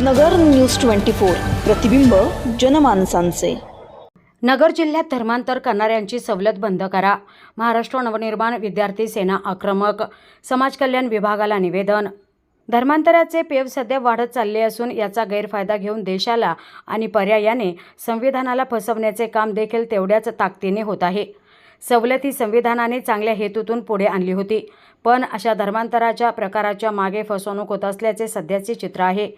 नगर news twenty four. प्रतिबिंब जनमानसांचे. नगर जिल्ह्यात धर्मांतर करणाऱ्यांची सवलत बंद करा. महाराष्ट्र नवनिर्माण विद्यार्थी सेना आक्रमक. समाज कल्याण विभागाला निवेदन. धर्मांतराचे पेव सध्या वाढत चालले असून याचा गैरफायदा घेऊन देशाला आणि पर्यायाने संविधानाला फसवण्याचे काम देखील तेवढ्याच ताकदीने होत आहे. सवलती संविधानाने चांगल्या हेतूतून पुढे आणली होती. पण अशा धर्मांतराच्या प्रकाराच्या मागे फसवणूक होत असल्याचे सध्याचे चित्र आहे.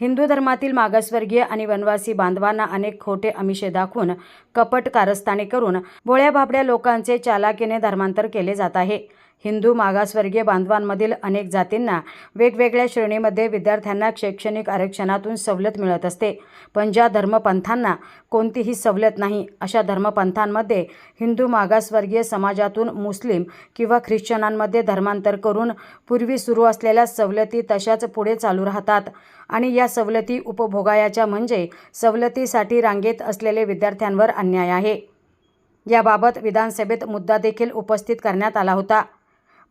हिंदू धर्मातील मागासवर्गीय आणि वनवासी बांधवांना अनेक खोटे अमिषे दाखवून कपट कारस्थाने करून भोळ्या भाबड्या लोकांचे चालाकीने धर्मांतर केले जात आहे. हिंदू मागासवर्गीय बांधवांमधील अनेक जातींना वेगवेगळ्या श्रेणीमध्ये विद्यार्थ्यांना शैक्षणिक आरक्षणातून सवलत मिळत असते. पण ज्या धर्मपंथांना कोणतीही सवलत नाही अशा धर्मपंथांमध्ये हिंदू मागासवर्गीय समाजातून मुस्लिम किंवा ख्रिश्चनांमध्ये धर्मांतर करून पूर्वी सुरू असलेल्या सवलती तशाच पुढे चालू राहतात. आणि या सवलती उपभोगायाच्या म्हणजे सवलतीसाठी रांगेत असलेले विद्यार्थ्यांवर अन्याय आहे. याबाबत विधानसभेत मुद्दा देखील उपस्थित करण्यात आला होता.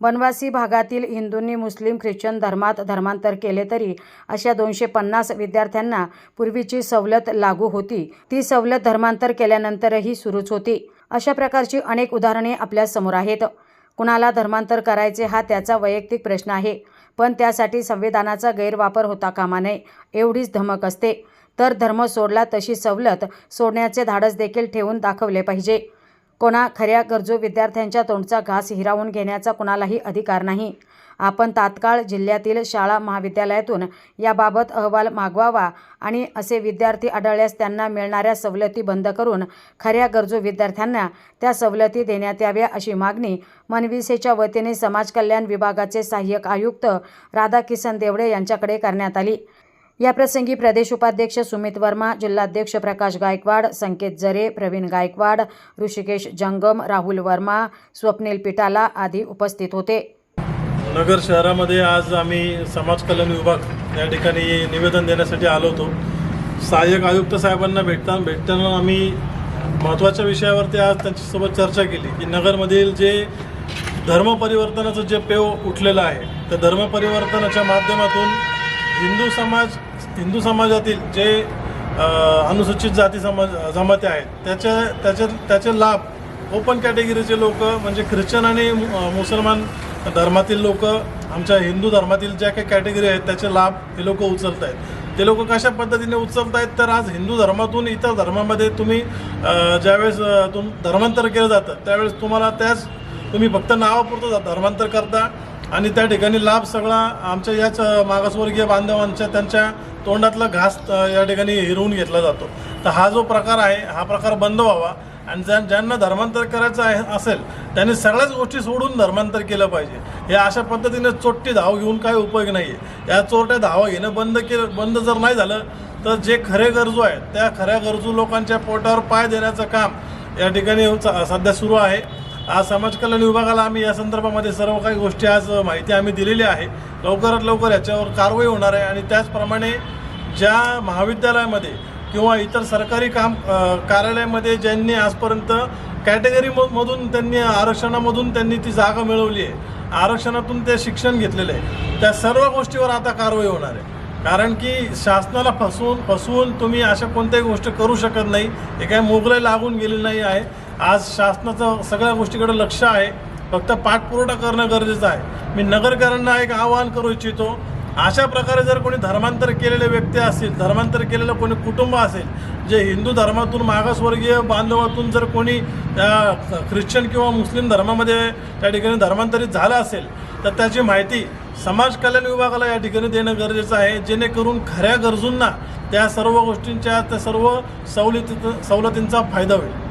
वनवासी भागातील हिंदूंनी मुस्लिम ख्रिश्चन धर्मात धर्मांतर केले तरी अशा दोनशे पन्नास विद्यार्थ्यांना पूर्वीची सवलत लागू होती. ती सवलत धर्मांतर केल्यानंतरही सुरूच होती. अशा प्रकारची अनेक उदाहरणे आपल्यासमोर आहेत. कुणाला धर्मांतर करायचे हा त्याचा वैयक्तिक प्रश्न आहे. पण त्यासाठी संविधानाचा गैरवापर होता कामा नये एवढीच धमक असते. तर धर्म सोडला तशी सवलत सोडण्याचे धाडस देखील ठेवून दाखवले पाहिजे. कोणा खऱ्या गरजू विद्यार्थ्यांच्या तोंडचा घास हिरावून घेण्याचा कुणालाही अधिकार नाही. आपण तात्काळ जिल्ह्यातील शाळा महाविद्यालयातून याबाबत अहवाल मागवावा आणि असे विद्यार्थी आढळल्यास त्यांना मिळणाऱ्या सवलती बंद करून खऱ्या गरजू विद्यार्थ्यांना त्या सवलती देण्यात याव्या अशी मागणी मनविसेच्या वतीने समाज कल्याण विभागाचे सहाय्यक आयुक्त राधाकिसन देवडे यांच्याकडे करण्यात आली. याप्रसंगी प्रदेश उपाध्यक्ष सुमित वर्मा जिल्हाध्यक्ष प्रकाश गायकवाड संकेत जरे प्रवीण गायकवाड ऋषिकेश जंगम राहुल वर्मा स्वप्नील पिटाला आदी उपस्थित होते. नगर शहरामध्ये आज आम्ही समाज कल्याण विभाग या ठिकाणी निवेदन देण्यासाठी आलो होतो. सहाय्यक आयुक्त साहेबांना भेटता भेटताना आम्ही महत्त्वाच्या विषयावरती आज त्यांच्यासोबत चर्चा केली की नगरमधील जे धर्म परिवर्तनाचं जे पेव उठलेलं आहे त्या धर्म परिवर्तनाच्या माध्यमातून हिंदू समाज हिंदू समाजातील जे अनुसूचित जाती समाज जमाते आहेत त्याच्या त्याच्या त्याचे लाभ ओपन कॅटेगरीचे लोक म्हणजे ख्रिश्चन आणि मु- मुसलमान धर्मातील लोक आमच्या हिंदू धर्मातील ज्या काही कॅटेगरी आहेत त्याचे लाभ हे लोक उचलत आहेत. ते लोक कशा पद्धतीने उचलत आहेत? तर आज हिंदू धर्मातून इतर धर्मामध्ये तुम्ही ज्यावेळेस तुम धर्मांतर केलं जातं त्यावेळेस तुम्हाला त्याच तुम्ही फक्त नावापुरतं धर्मांतर करता आणि त्या ठिकाणी लाभ सगळा आमच्या याच मागासवर्गीय बांधवांच्या त्यांच्या तोंडातला घास या ठिकाणी हिरवून घेतला जातो. तर हा जो प्रकार आहे हा प्रकार बंद व्हावा. आणि ज्या ज्यांना धर्मांतर करायचं आहे असेल त्यांनी सगळ्याच गोष्टी सोडून धर्मांतर केलं पाहिजे. हे अशा पद्धतीने चोट्टी धाव घेऊन काही उपयोग नाही आहे या चोरट्या धावा घेणं बंद केलं बंद जर नाही झालं तर जे खरे गरजू आहेत त्या खऱ्या गरजू लोकांच्या पोटावर पाय देण्याचं काम या ठिकाणी सध्या सुरू आहे. आज समाज कल्याण विभागाला आम्ही या संदर्भामध्ये सर्व काही गोष्टी आज माहिती आम्ही दिलेली आहे. लवकरात लवकर याच्यावर कारवाई होणार आहे आणि त्याचप्रमाणे ज्या महाविद्यालयामध्ये किंवा इतर सरकारी काम कार्यालयामध्ये ज्यांनी आजपर्यंत कॅटेगरी मधून त्यांनी आरक्षणामधून त्यांनी ती जागा मिळवली आहे आरक्षणातून ते शिक्षण घेतलेलं आहे त्या सर्व गोष्टीवर आता कारवाई होणार आहे. कारण की शासनाला फसवून फसवून तुम्ही अशा कोणत्याही गोष्ट करू शकत नाही. हे काही मोगलाई लागून गेली नाही आहे. आज शासनाचं सगळ्या गोष्टीकडे लक्ष आहे. फक्त पाठपुरवठा करणं गरजेचं आहे. मी नगरकरांना एक आवाहन करू इच्छितो. अशा प्रकारे जर कोणी धर्मांतर केलेले व्यक्ती असतील धर्मांतर केलेलं कोणी कुटुंब असेल जे हिंदू धर्मातून मागासवर्गीय बांधवातून जर कोणी त्या ख्रिश्चन किंवा मुस्लिम धर्मामध्ये त्या ठिकाणी धर्मांतरित झालं असेल तर त्याची माहिती समाज कल्याण विभागाला या ठिकाणी देणं गरजेचं आहे. जेणेकरून खऱ्या गरजूंना त्या सर्व गोष्टींच्या त्या सर्व सवलती सवलतींचा फायदा होईल.